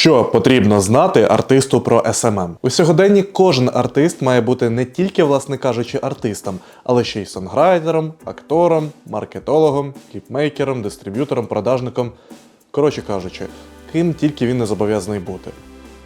Що потрібно знати артисту про SMM? У сьогоденні кожен артист має бути не тільки, власне кажучи, артистом, але ще й сонграйтером, актором, маркетологом, кліпмейкером, дистриб'ютором, продажником. Коротше кажучи, ким тільки він не зобов'язаний бути.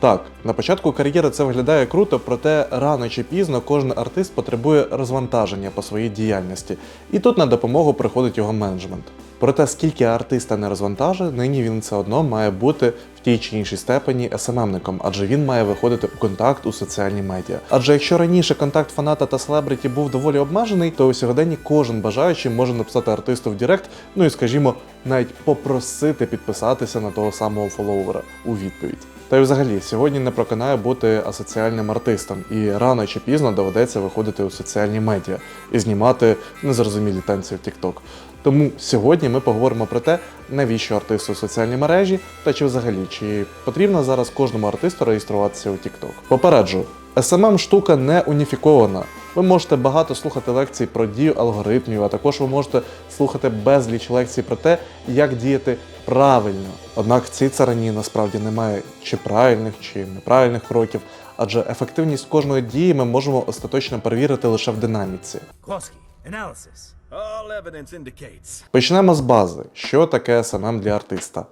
Так, на початку кар'єри це виглядає круто, проте рано чи пізно кожен артист потребує розвантаження по своїй діяльності, і тут на допомогу приходить його менеджмент. Проте скільки артиста не розвантажить, нині він все одно має бути в тій чи іншій степені СММником, адже він має виходити у контакт у соціальні медіа. Адже якщо раніше контакт фаната та селебриті був доволі обмежений, то у сьогоденні кожен бажаючий може написати артисту в Директ, ну і скажімо, навіть попросити підписатися на того самого фоловера у відповідь. Та й взагалі сьогодні не проканає бути асоціальним артистом, і рано чи пізно доведеться виходити у соціальні медіа і знімати незрозумілі танці в TikTok. Тому сьогодні ми поговоримо про те, навіщо артисту соціальні мережі, та чи взагалі чи потрібно зараз кожному артисту реєструватися у TikTok. Попереджу, SMM штука не уніфікована. Ви можете багато слухати лекцій про дію алгоритмів, а також ви можете слухати безліч лекцій про те, як діяти правильно. Однак в цій царині насправді немає чи правильних, чи неправильних кроків, адже ефективність кожної дії ми можемо остаточно перевірити лише в динаміці. Kloski, analysis. Почнемо з бази. Що таке SMM для артиста?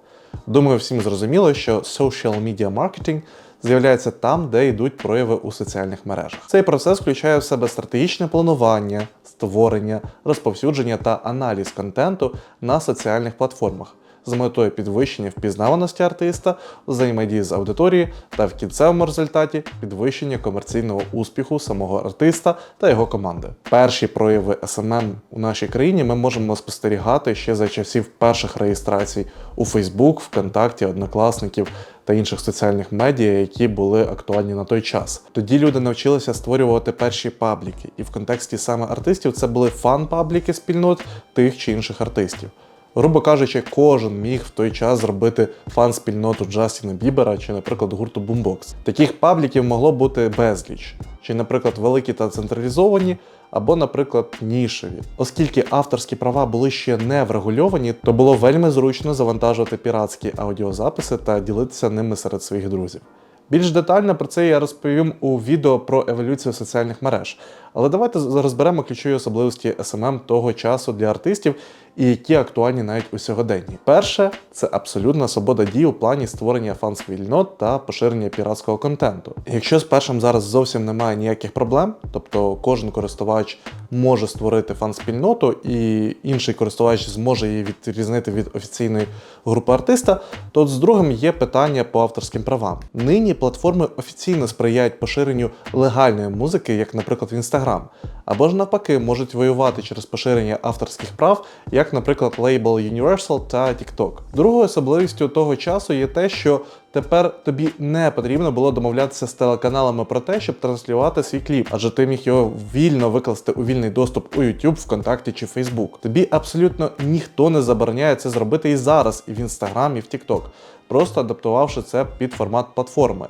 Думаю, всім зрозуміло, що social media marketing з'являється там, де йдуть прояви у соціальних мережах. Цей процес включає в себе стратегічне планування, створення, розповсюдження та аналіз контенту на соціальних платформах з метою підвищення впізнаваності артиста, взаємодії з аудиторією та в кінцевому результаті підвищення комерційного успіху самого артиста та його команди. Перші прояви SMM у нашій країні ми можемо спостерігати ще за часів перших реєстрацій у Facebook, ВКонтакті, Однокласників та інших соціальних медіа, які були актуальні на той час. Тоді люди навчилися створювати перші пабліки, і в контексті саме артистів це були фан-пабліки спільнот тих чи інших артистів. Грубо кажучи, кожен міг в той час зробити фан-спільноту Джастіна Бібера чи, наприклад, гурту Boombox. Таких пабліків могло бути безліч, чи, наприклад, великі та централізовані, або, наприклад, нішеві. Оскільки авторські права були ще не врегульовані, то було вельми зручно завантажувати піратські аудіозаписи та ділитися ними серед своїх друзів. Більш детально про це я розповім у відео про еволюцію соціальних мереж. Але давайте розберемо ключові особливості SMM того часу для артистів і які актуальні навіть у сьогоденні. Перше це абсолютна свобода дій у плані створення фан-спільнот та поширення піратського контенту. Якщо з першим зараз зовсім немає ніяких проблем, тобто кожен користувач може створити фан-спільноту, і інший користувач зможе її відрізнити від офіційної групи артиста, то з другим є питання по авторським правам. Нині платформи офіційно сприяють поширенню легальної музики, як, наприклад, в Instagram, або ж навпаки можуть воювати через поширення авторських прав, як, наприклад, лейбл Universal та TikTok. Другою особливістю того часу є те, що тепер тобі не потрібно було домовлятися з телеканалами про те, щоб транслювати свій кліп, адже ти міг його вільно викласти у вільний доступ у YouTube, ВКонтакті чи Facebook. Тобі абсолютно ніхто не забороняє це зробити і зараз, і в Instagram, і в TikTok, просто адаптувавши це під формат платформи.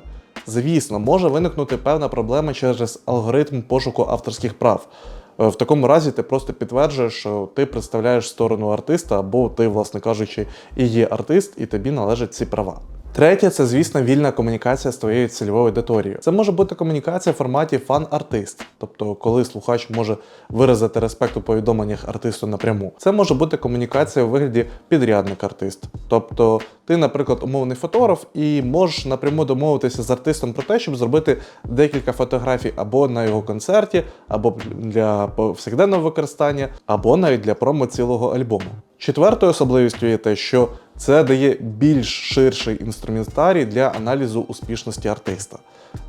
Звісно, може виникнути певна проблема через алгоритм пошуку авторських прав. Е, В такому разі ти просто підтверджуєш, що ти представляєш сторону артиста, або ти, власне кажучи, і є артист, і тобі належать ці права. Третє, це, звісно, вільна комунікація з твоєю цільовою аудиторією. Це може бути комунікація в форматі фан-артист, тобто коли слухач може виразити респект у повідомленнях артисту напряму. Це може бути комунікація у вигляді підрядник-артист. Тобто ти, наприклад, умовний фотограф, і можеш напряму домовитися з артистом про те, щоб зробити декілька фотографій або на його концерті, або для повсякденного використання, або навіть для промо цілого альбому. Четвертою особливістю є те, що це дає більш ширший інструментарій для аналізу успішності артиста.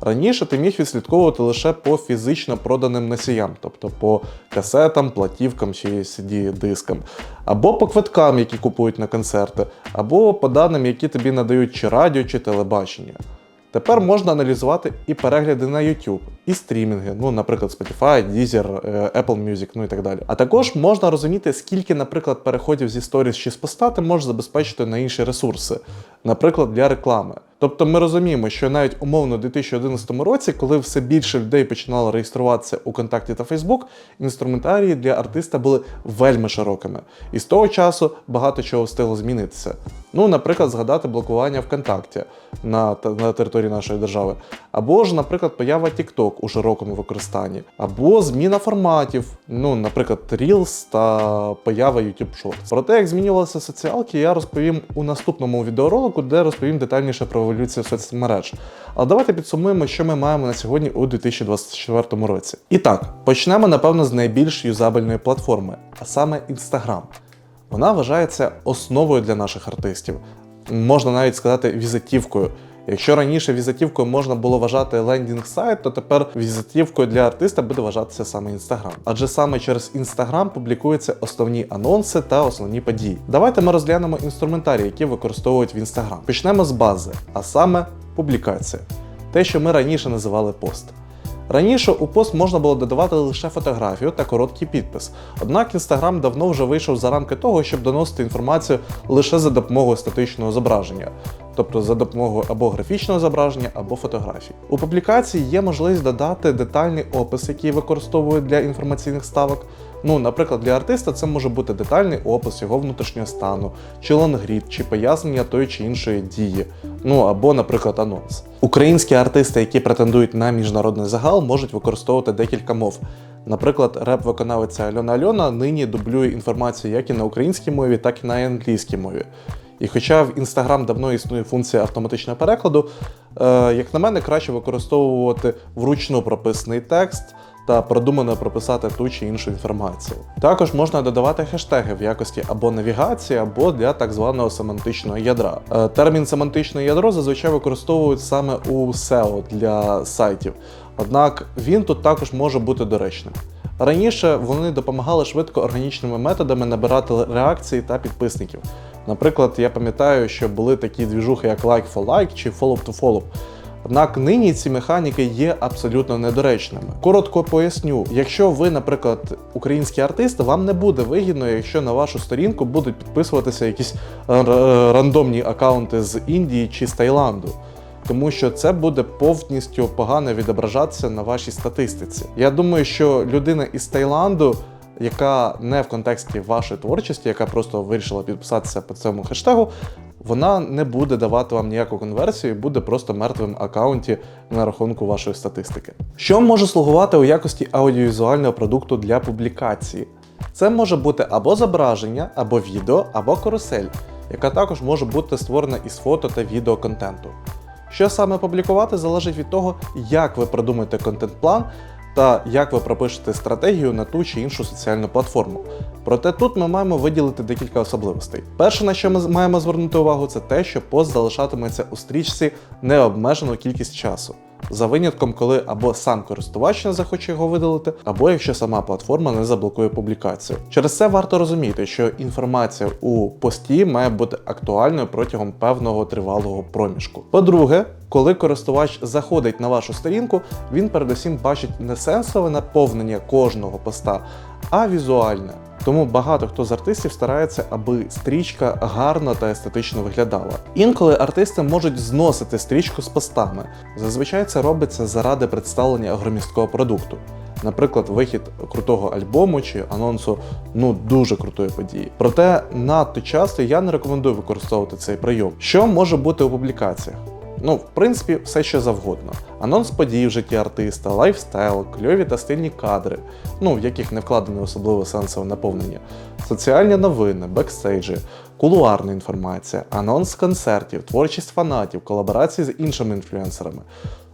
Раніше ти міг відслідковувати лише по фізично проданим носіям, тобто по касетам, платівкам чи CD-дискам, або по квиткам, які купують на концерти, або по даним, які тобі надають чи радіо, чи телебачення. Тепер можна аналізувати і перегляди на YouTube, і стрімінги, ну, наприклад, Spotify, Deezer, е, Apple Music, ну і так далі. А також можна розуміти, скільки, наприклад, переходів зі сторіс чи з поста ти можеш забезпечити на інші ресурси, наприклад, для реклами. Тобто ми розуміємо, що навіть умовно у 2011 році, коли все більше людей починало реєструватися у контакті та Фейсбук, інструментарії для артиста були вельми широкими. І з того часу багато чого встигло змінитися. Ну, наприклад, згадати блокування ВКонтакті на, на території нашої держави, або ж, наприклад, поява TikTok у широкому використанні, або зміна форматів, ну, наприклад, Reels та поява YouTube Shorts. Про те, як змінювалися соціалки, я розповім у наступному відеоролику, де розповім детальніше про еволюцію соцмереж. Але давайте підсумуємо, що ми маємо на сьогодні у 2024 році. І так, почнемо, напевно, з найбільш юзабельної платформи, а саме Instagram. Вона вважається основою для наших артистів. Можна навіть сказати візитівкою. Якщо раніше візитівкою можна було вважати лендінг сайт, то тепер візитівкою для артиста буде вважатися саме Інстаграм. Адже саме через Інстаграм публікуються основні анонси та основні події. Давайте ми розглянемо інструментарій, які використовують в Інстаграм. Почнемо з бази, а саме публікація. Те, що ми раніше називали пост. Раніше у пост можна було додавати лише фотографію та короткий підпис. Однак Instagram давно вже вийшов за рамки того, щоб доносити інформацію лише за допомогою статичного зображення, тобто за допомогою або графічного зображення, або фотографій. У публікації є можливість додати детальний опис, який використовують для інформаційних ставок. Ну, наприклад, для артиста це може бути детальний опис його внутрішнього стану, чи лонгрід, чи пояснення тої чи іншої дії, ну або, наприклад, анонс. Українські артисти, які претендують на міжнародний загал, можуть використовувати декілька мов. Наприклад, реп-виконавиця Альона Альона нині дублює інформацію як і на українській мові, так і на англійській мові. І хоча в Instagram давно існує функція автоматичного перекладу, е, як на мене, краще використовувати вручну прописаний текст та продумано прописати ту чи іншу інформацію. Також можна додавати хештеги в якості або навігації, або для так званого семантичного ядра. Е, Термін семантичне ядро зазвичай використовують саме у SEO для сайтів, однак він тут також може бути доречним. Раніше вони допомагали швидко органічними методами набирати реакції та підписників. Наприклад, я пам'ятаю, що були такі двіжухи, як like for like чи follow to follow. Однак нині ці механіки є абсолютно недоречними. Коротко поясню: якщо ви, наприклад, український артист, вам не буде вигідно, якщо на вашу сторінку будуть підписуватися якісь е, рандомні акаунти з Індії чи з Таїланду. Тому що це буде повністю погано відображатися на вашій статистиці. Я думаю, що людина із Таїланду, яка не в контексті вашої творчості, яка просто вирішила підписатися по цьому хештегу, вона не буде давати вам ніяку конверсію, і буде просто мертвим аккаунті на рахунку вашої статистики. Що може слугувати у якості аудіовізуального продукту для публікації? Це може бути або зображення, або відео, або карусель, яка також може бути створена із фото та відеоконтенту. Що саме публікувати залежить від того, як ви продумаєте контент-план та як ви пропишете стратегію на ту чи іншу соціальну платформу. Проте тут ми маємо виділити декілька особливостей. Перше, на що ми маємо звернути увагу, це те, що пост залишатиметься у стрічці необмежену кількість часу. За винятком, коли або сам користувач не захоче його видалити, або якщо сама платформа не заблокує публікацію. Через це варто розуміти, що інформація у пості має бути актуальною протягом певного тривалого проміжку. По-друге, коли користувач заходить на вашу сторінку, він передусім бачить не сенсове наповнення кожного поста, а візуальне. Тому багато хто з артистів старається, аби стрічка гарно та естетично виглядала. Інколи артисти можуть зносити стрічку з постами. Зазвичай це робиться заради представлення громісткого продукту. Наприклад, вихід крутого альбому чи анонсу ну дуже крутої події. Проте надто часто я не рекомендую використовувати цей прийом. Що може бути у публікаціях? Ну, в принципі, все що завгодно. Анонс подій в житті артиста, лайфстайл, кльові та стильні кадри, ну в яких не вкладено особливо сенсове наповнення, соціальні новини, бекстейджі, кулуарна інформація, анонс концертів, творчість фанатів, колаборації з іншими інфлюенсерами.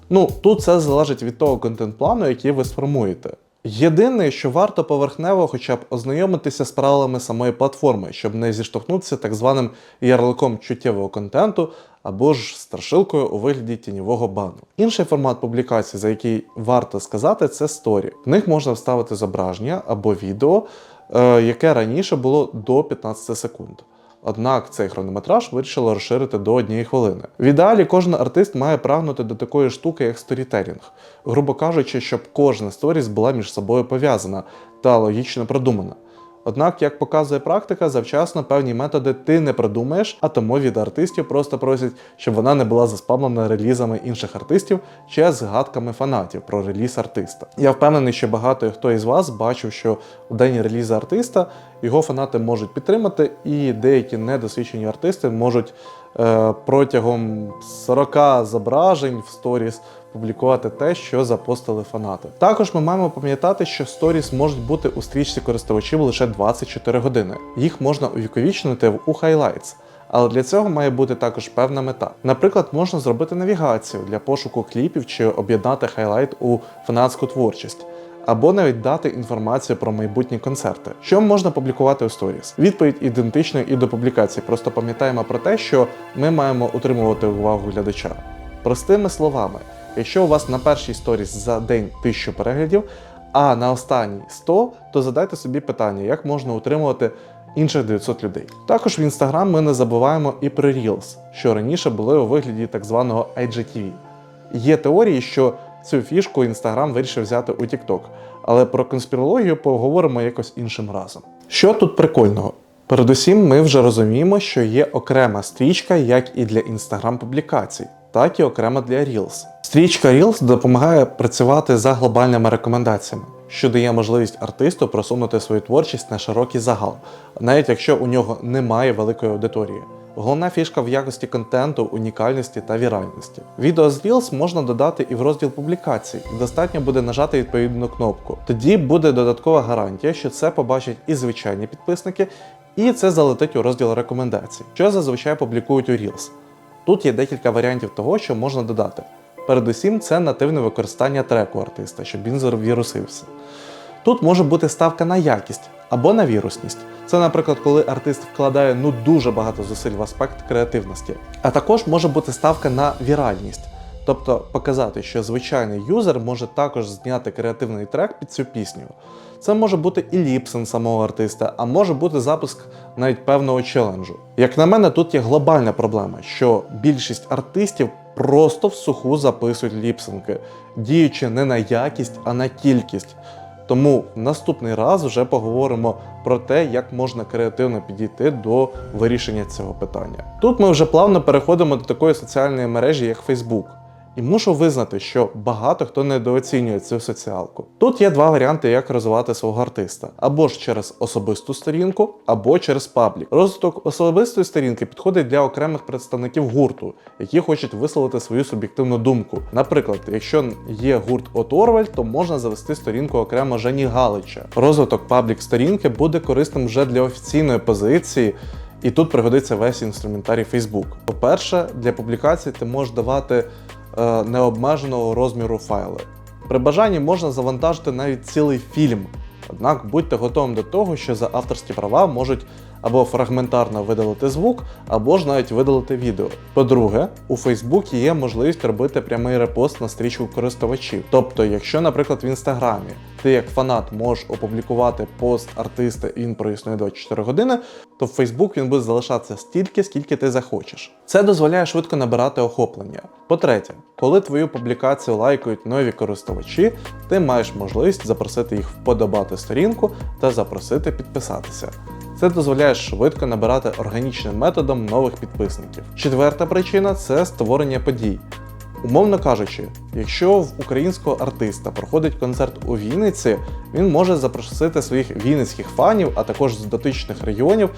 Ну, тут це залежить від того контент-плану, який ви сформуєте. Єдине, що варто поверхнево хоча б ознайомитися з правилами самої платформи, щоб не зіштовхнутися так званим ярликом чуттєвого контенту або ж страшилкою у вигляді тіньового бану. Інший формат публікації, за який варто сказати, це сторі. В них можна вставити зображення або відео, е, яке раніше було до 15 секунд. Однак цей хронометраж вирішили розширити до однієї хвилини. В ідеалі кожен артист має прагнути до такої штуки, як сторітелінг, грубо кажучи, щоб кожна сторіс була між собою пов'язана та логічно продумана. Однак, як показує практика, завчасно певні методи ти не придумаєш, а тому від артистів просто просять, щоб вона не була заспамлена релізами інших артистів чи згадками фанатів про реліз артиста. Я впевнений, що багато хто із вас бачив, що у день релізу артиста його фанати можуть підтримати, і деякі недосвідчені артисти можуть е, протягом 40 зображень в сторіс публікувати те, що запостили фанати. Також ми маємо пам'ятати, що сторіс можуть бути у стрічці користувачів лише 24 години. Їх можна увіковічнити у Highlights. Але для цього має бути також певна мета. Наприклад, можна зробити навігацію для пошуку кліпів чи об'єднати хайлайт у фанатську творчість. Або навіть дати інформацію про майбутні концерти. Що можна публікувати у сторіс? Відповідь ідентична і до публікації. Просто пам'ятаємо про те, що ми маємо утримувати увагу глядача. Простими словами, якщо у вас на першій сторіс за день 1000 переглядів, а на останній 100, то задайте собі питання, як можна утримувати інших 900 людей. Також в Instagram ми не забуваємо і про Reels, що раніше були у вигляді так званого IGTV. Є теорії, що цю фішку Instagram вирішив взяти у TikTok, але про конспірологію поговоримо якось іншим разом. Що тут прикольного? Передусім, ми вже розуміємо, що є окрема стрічка як і для Instagram публікацій, так і окрема для Reels. Стрічка Reels допомагає працювати за глобальними рекомендаціями, що дає можливість артисту просунути свою творчість на широкий загал, навіть якщо у нього немає великої аудиторії. Головна фішка в якості контенту, унікальності та віральності. Відео з Reels можна додати і в розділ публікацій. Достатньо буде нажати відповідну кнопку. Тоді буде додаткова гарантія, що це побачать і звичайні підписники, і це залетить у розділ рекомендацій, що зазвичай публікують у Reels. Тут є декілька варіантів того, що можна додати. Передусім, це нативне використання треку артиста, щоб він завірусився. Тут може бути ставка на якість або на вірусність. Це, наприклад, коли артист вкладає ну дуже багато зусиль в аспект креативності. А також може бути ставка на віральність, тобто показати, що звичайний юзер може також зняти креативний трек під цю пісню. Це може бути і ліпсин самого артиста, а може бути запуск навіть певного челенджу. Як на мене, тут є глобальна проблема, що більшість артистів просто в суху записують ліпсинки, діючи не на якість, а на кількість. Тому наступний раз вже поговоримо про те, як можна креативно підійти до вирішення цього питання. Тут ми вже плавно переходимо до такої соціальної мережі, як Facebook. І мушу визнати, що багато хто недооцінює цю соціалку. Тут є два варіанти, як розвивати свого артиста: або ж через особисту сторінку, або через паблік. Розвиток особистої сторінки підходить для окремих представників гурту, які хочуть висловити свою суб'єктивну думку. Наприклад, якщо є гурт от Орвель, то можна завести сторінку окремо Жені Галича. Розвиток паблік сторінки буде корисним вже для офіційної позиції. І тут пригодиться весь інструментарій Facebook. По-перше, для публікації ти можеш давати необмеженого розміру файли. При бажанні можна завантажити навіть цілий фільм. Однак будьте готові до того, що за авторські права можуть або фрагментарно видалити звук, або ж навіть видалити відео. По-друге, у Facebook є можливість робити прямий репост на стрічку користувачів. Тобто, якщо, наприклад, в інстаграмі ти як фанат можеш опублікувати пост артиста і він проіснує 24 години, то в Facebook він буде залишатися стільки, скільки ти захочеш. Це дозволяє швидко набирати охоплення. По-третє, коли твою публікацію лайкають нові користувачі, ти маєш можливість запросити їх вподобати сторінку та запросити підписатися. Це дозволяє швидко набирати органічним методом нових підписників. Четверта причина це створення подій. Умовно кажучи, якщо в українського артиста проходить концерт у Вінниці, він може запросити своїх вінницьких фанів, а також з дотичних регіонів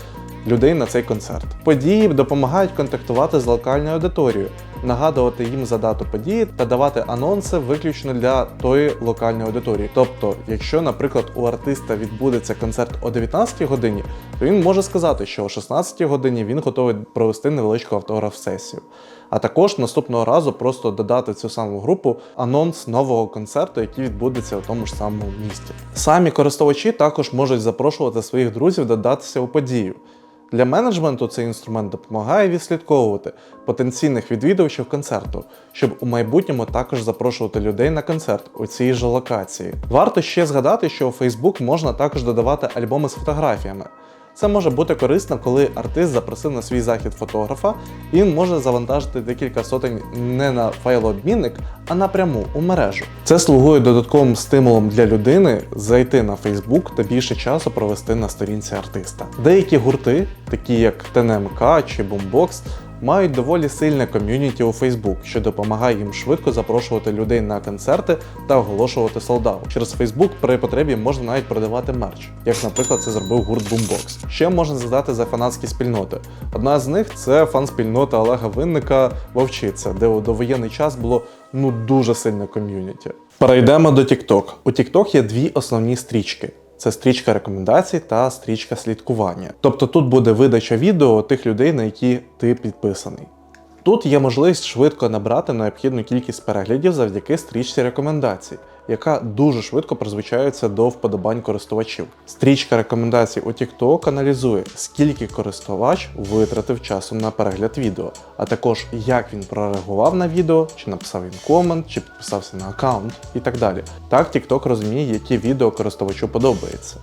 людей на цей концерт. Події допомагають контактувати з локальною аудиторією, нагадувати їм за дату події та давати анонси виключно для тої локальної аудиторії. Тобто, якщо, наприклад, у артиста відбудеться концерт о 19 годині, то він може сказати, що о 16 годині він готовий провести невеличку автограф-сесію. А також наступного разу просто додати цю саму групу анонс нового концерту, який відбудеться у тому ж самому місті. Самі користувачі також можуть запрошувати своїх друзів додатися у подію. Для менеджменту цей інструмент допомагає відслідковувати потенційних відвідувачів концерту, щоб у майбутньому також запрошувати людей на концерт у цій же локації. Варто ще згадати, що у Facebook можна також додавати альбоми з фотографіями. Це може бути корисно, коли артист запросив на свій захід фотографа, і він може завантажити декілька сотень не на файлообмінник, а напряму у мережу. Це слугує додатковим стимулом для людини зайти на Facebook та більше часу провести на сторінці артиста. Деякі гурти, такі як ТНМК чи Boombox, мають доволі сильне ком'юніті у Facebook, що допомагає їм швидко запрошувати людей на концерти та оголошувати солдат. Через Facebook при потребі можна навіть продавати мерч, як, наприклад, це зробив гурт Boombox. Ще можна згадати за фанатські спільноти. Одна з них це фан-спільнота Олега Винника Вовчиця, де у довоєнний час було ну дуже сильне ком'юніті. Перейдемо до TikTok. У TikTok є дві основні стрічки. Це стрічка рекомендацій та стрічка слідкування. Тобто тут буде видача відео тих людей, на які ти підписаний. Тут є можливість швидко набрати необхідну кількість переглядів завдяки стрічці рекомендацій, яка дуже швидко призвичається до вподобань користувачів. Стрічка рекомендацій у TikTok аналізує, скільки користувач витратив часу на перегляд відео, а також як він прореагував на відео, чи написав він комент, чи підписався на аккаунт і так далі. Так TikTok розуміє, які відео користувачу подобається.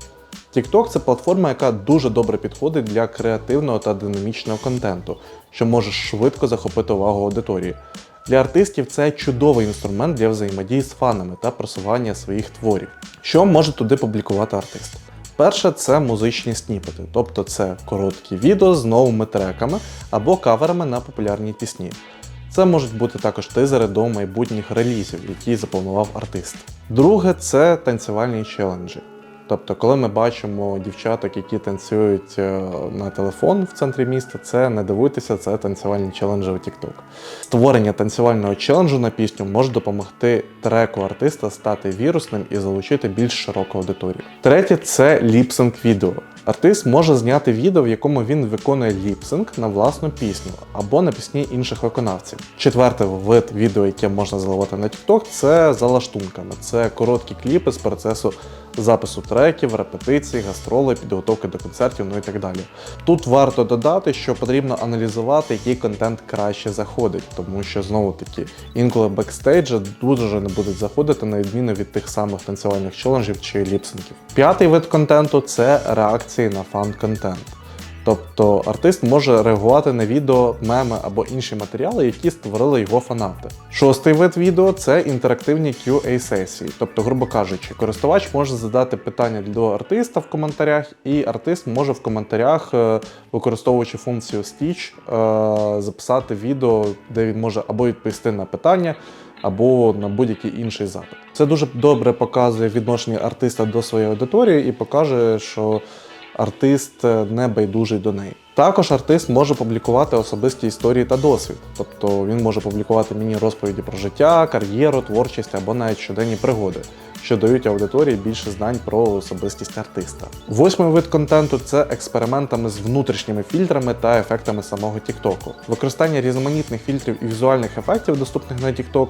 TikTok це платформа, яка дуже добре підходить для креативного та динамічного контенту, що може швидко захопити увагу аудиторії. Для артистів це чудовий інструмент для взаємодії з фанами та просування своїх творів. Що може туди публікувати артист? Перше це музичні сніпети, тобто це короткі відео з новими треками або каверами на популярні пісні. Це можуть бути також тизери до майбутніх релізів, які запланував артист. Друге це танцювальні челенджі. Тобто, коли ми бачимо дівчаток, які танцюють е, на телефон в центрі міста, це не дивуйтеся, це танцювальні челенджі у TikTok. Створення танцювального челенджу на пісню може допомогти треку артиста стати вірусним і залучити більш широку аудиторію. Третє це ліпсинг відео. Артист може зняти відео, в якому він виконує ліпсинг на власну пісню або на пісні інших виконавців. Четвертий вид відео, яке можна заливати на TikTok, це за лаштунками. Це короткі кліпи з процесу запису треків, репетицій, гастролей, підготовки до концертів, ну і так далі. Тут варто додати, що потрібно аналізувати, який контент краще заходить, тому що знову таки інколи бекстейджі дуже не будуть заходити на відміну від тих самих танцювальних челенджів чи ліпсингів. П'ятий вид контенту це реакції на фан-контент. Тобто артист може реагувати на відео, меми або інші матеріали, які створили його фанати. Шостий вид відео це інтерактивні QA-сесії. Тобто, грубо кажучи, користувач може задати питання до артиста в коментарях, і артист може в коментарях, е, використовуючи функцію Stitch, е, записати відео, де він може або відповісти на питання. Або на будь-який інший запит. Це дуже добре показує відношення артиста до своєї аудиторії і покаже, що артист е, не байдужий до неї. Також артист може публікувати особисті історії та досвід, тобто він може публікувати міні-розповіді про життя, кар'єру, творчість або навіть щоденні пригоди, що дають аудиторії більше знань про особистість артиста. Восьмий вид контенту це експериментами з внутрішніми фільтрами та ефектами самого TikTok. Використання різноманітних фільтрів і візуальних ефектів, доступних на TikTok,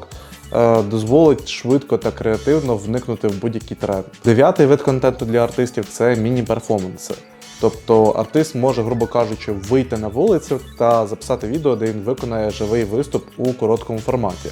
е, дозволить швидко та креативно вникнути в будь-який тренд. Дев'ятий вид контенту для артистів це міні-перформанси. Тобто артист може, грубо кажучи, вийти на вулицю та записати відео, де він виконає живий виступ у короткому форматі.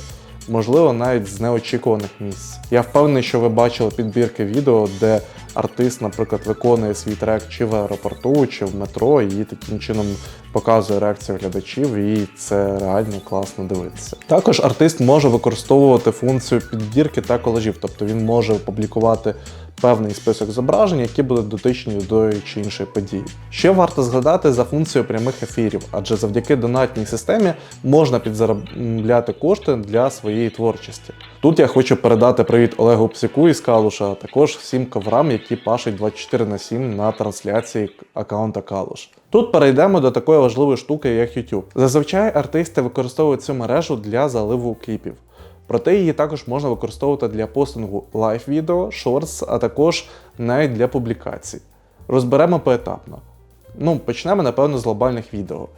Можливо, навіть з неочікуваних місць. Я впевнений, що ви бачили підбірки відео, де артист, наприклад, виконує свій трек чи в аеропорту, чи в метро, і таким чином показує реакцію глядачів, і це реально класно дивитися. Також артист може використовувати функцію підбірки та колажів, тобто він може опублікувати певний список зображень, які будуть дотичні до чи іншої події. Ще варто згадати за функцію прямих ефірів, адже завдяки донатній системі можна підзаробляти кошти для своєї творчості. Тут я хочу передати привіт Олегу Псіку із Калуша, а також всім коврам, які пашуть 24 на 7 на трансляції аккаунта Калуш. Тут перейдемо до такої важливої штуки, як YouTube. Зазвичай артисти використовують цю мережу для заливу кліпів. Проте її також можна використовувати для постингу лайв-відео, шортс, а також навіть для публікацій. Розберемо поетапно. Ну, почнемо, напевно, з глобальних відео.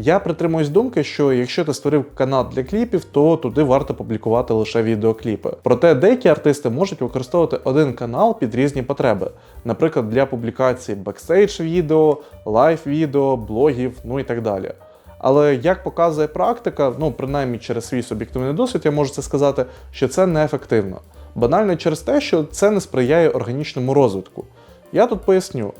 Я притримуюсь думки, що якщо ти створив канал для кліпів, то туди варто публікувати лише відеокліпи. Проте деякі артисти можуть використовувати один канал під різні потреби, наприклад, для публікації бекстейдж відео, лайв відео, блогів, ну і так далі. Але як показує практика, ну принаймні через свій суб'єктивний досвід, я можу це сказати, що це неефективно. Банально через те, що це не сприяє органічному розвитку. Я тут поясню.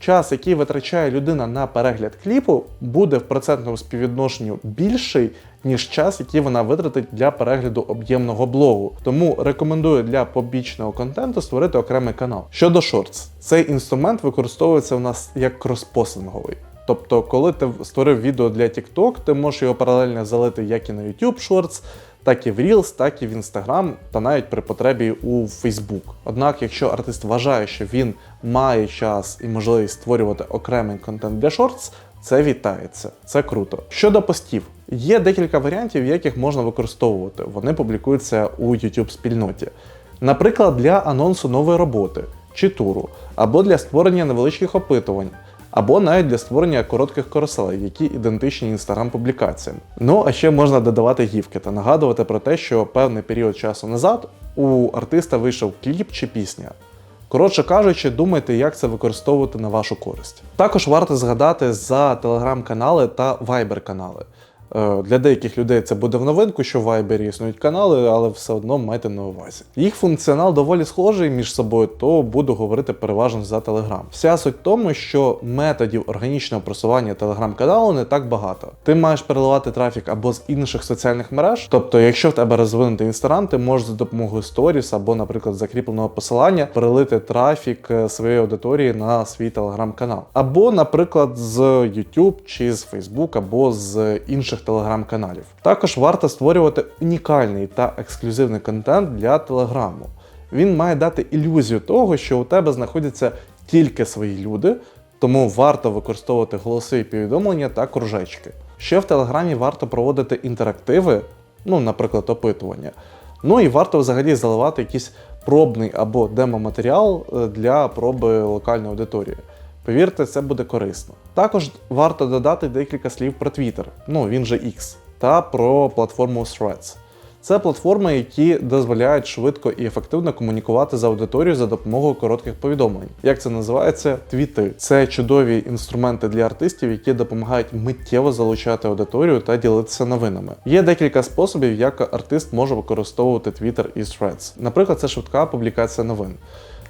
Час, який витрачає людина на перегляд кліпу, буде в процентному співвідношенню більший, ніж час, який вона витратить для перегляду об'ємного блогу. Тому рекомендую для побічного контенту створити окремий канал. Щодо шортс, цей інструмент використовується у нас як кроспостинговий. Тобто, коли ти створив відео для TikTok, ти можеш його паралельно залити як і на YouTube Shorts, так і в Reels, так і в Instagram, та навіть при потребі у Facebook. Однак, якщо артист вважає, що він має час і можливість створювати окремий контент для Shorts, це вітається, це круто. Щодо постів, є декілька варіантів, яких можна використовувати. Вони публікуються у YouTube спільноті. Наприклад, для анонсу нової роботи чи туру, або для створення невеличких опитувань, або навіть для створення коротких каруселей, які ідентичні інстаграм публікаціям. Ну а ще можна додавати гівки та нагадувати про те, що певний період часу назад у артиста вийшов кліп чи пісня. Коротше кажучи, думайте, як це використовувати на вашу користь. Також варто згадати за телеграм-канали та вайбер-канали. Е, Для деяких людей це буде в новинку, що в Viber існують канали, але все одно майте на увазі. Їх функціонал доволі схожий між собою, то буду говорити переважно за Telegram. Вся суть в тому, що методів органічного просування телеграм-каналу не так багато. Ти маєш переливати трафік або з інших соціальних мереж. Тобто, якщо в тебе розвинутий інстаграм, ти можеш за допомогою сторіс або, наприклад, закріпленого посилання перелити трафік е, своєї аудиторії на свій телеграм-канал. Або, наприклад, з YouTube чи з Facebook, або з інших телеграм-каналів. Також варто створювати унікальний та ексклюзивний контент для телеграму. Він має дати ілюзію того, що у тебе знаходяться тільки свої люди, тому варто використовувати голосові повідомлення та кружечки. Ще в Телеграмі варто проводити інтерактиви, ну, наприклад, опитування. Ну і варто взагалі заливати якийсь пробний або демо-матеріал е, для проби локальної аудиторії. Повірте, це буде корисно. Також варто додати декілька слів про Twitter, ну він же X, та про платформу Threads. Це платформи, які дозволяють швидко і ефективно комунікувати з аудиторією за допомогою коротких повідомлень. Як це називається? Твіти. Це чудові інструменти для артистів, які допомагають миттєво залучати аудиторію та ділитися новинами. Є декілька способів, як артист може використовувати Twitter і Threads. Наприклад, це швидка публікація новин.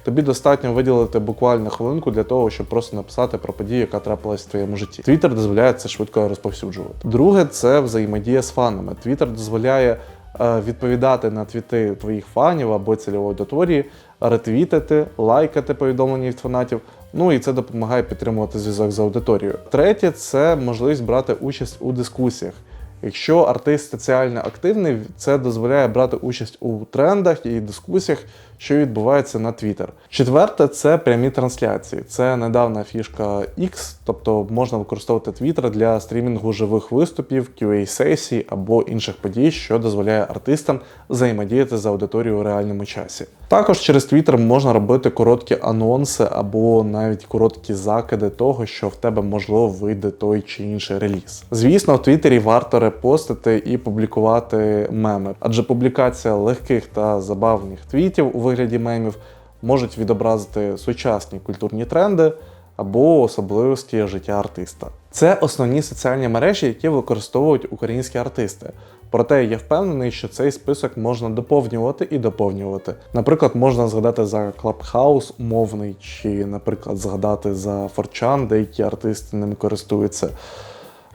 Тобі достатньо виділити буквально хвилинку для того, щоб просто написати про подію, яка трапилась в твоєму житті. Твіттер дозволяє це швидко розповсюджувати. Друге, це взаємодія з фанами. Твіттер дозволяє е, відповідати на твіти твоїх фанів або цільової аудиторії, ретвітити, лайкати повідомлення від фанатів. Ну і це допомагає підтримувати зв'язок з аудиторією. Третє це можливість брати участь у дискусіях. Якщо артист соціально активний, це дозволяє брати участь у трендах і дискусіях, що відбувається на Twitter. Четверте це прямі трансляції. Це недавна фішка X, тобто можна використовувати Twitter для стрімінгу живих виступів, QA-сесій або інших подій, що дозволяє артистам взаємодіяти з аудиторією у реальному часі. Також через Twitter можна робити короткі анонси або навіть короткі закиди того, що в тебе можливо вийде той чи інший реліз. Звісно, в Твіттері варто репостити і публікувати меми, адже публікація легких та забавних твітів у вигляді мемів можуть відобразити сучасні культурні тренди або особливості життя артиста. Це основні соціальні мережі, які використовують українські артисти. Проте я впевнений, що цей список можна доповнювати і доповнювати. Наприклад, можна згадати за Clubhouse умовний, чи, наприклад, згадати за 4chan, деякі артисти ним користуються.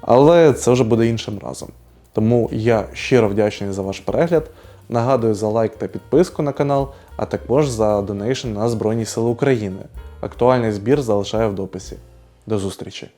Але це вже буде іншим разом. Тому я щиро вдячний за ваш перегляд. Нагадую за лайк та підписку на канал, а також за донейшн на Збройні Сили України. Актуальний збір залишаю в дописі. До зустрічі!